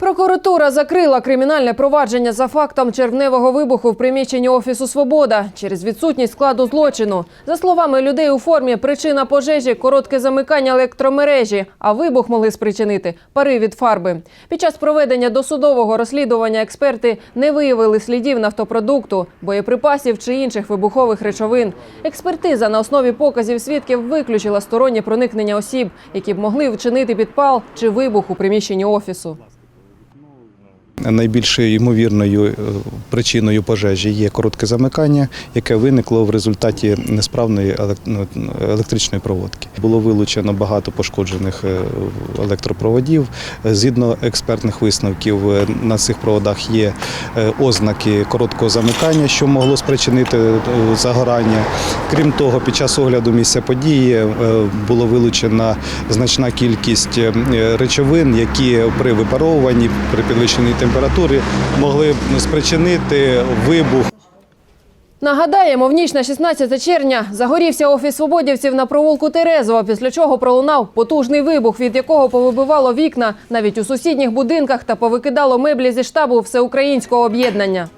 Прокуратура закрила кримінальне провадження за фактом червневого вибуху в приміщенні офісу Свобода через відсутність складу злочину. За словами людей у формі, причина пожежі коротке замикання електромережі, а вибух могли спричинити пари від фарби. Під час проведення досудового розслідування експерти не виявили слідів нафтопродукту, боєприпасів чи інших вибухових речовин. Експертиза на основі показів свідків виключила стороннє проникнення осіб, які б могли вчинити підпал чи вибух у приміщенні офісу. Найбільш ймовірною е, причиною пожежі є коротке замикання, яке виникло в результаті несправної ну, електричної проводки. Було вилучено багато пошкоджених е, електропроводів. Згідно експертних висновків, е, на цих проводах є е, ознаки короткого замикання, що могло спричинити е, загорання. Крім того, під час огляду місця події е, було вилучена значна кількість е, речовин, які при випаровуванні, при підвищеній температурі могли спричинити вибух Нагадаємо, в ніч на 16 червня загорівся офіс свободівців на провулку Терезова, після чого пролунав потужний вибух, від якого повибивало вікна навіть у сусідніх будинках та повикидало меблі зі штабу всеукраїнського об'єднання.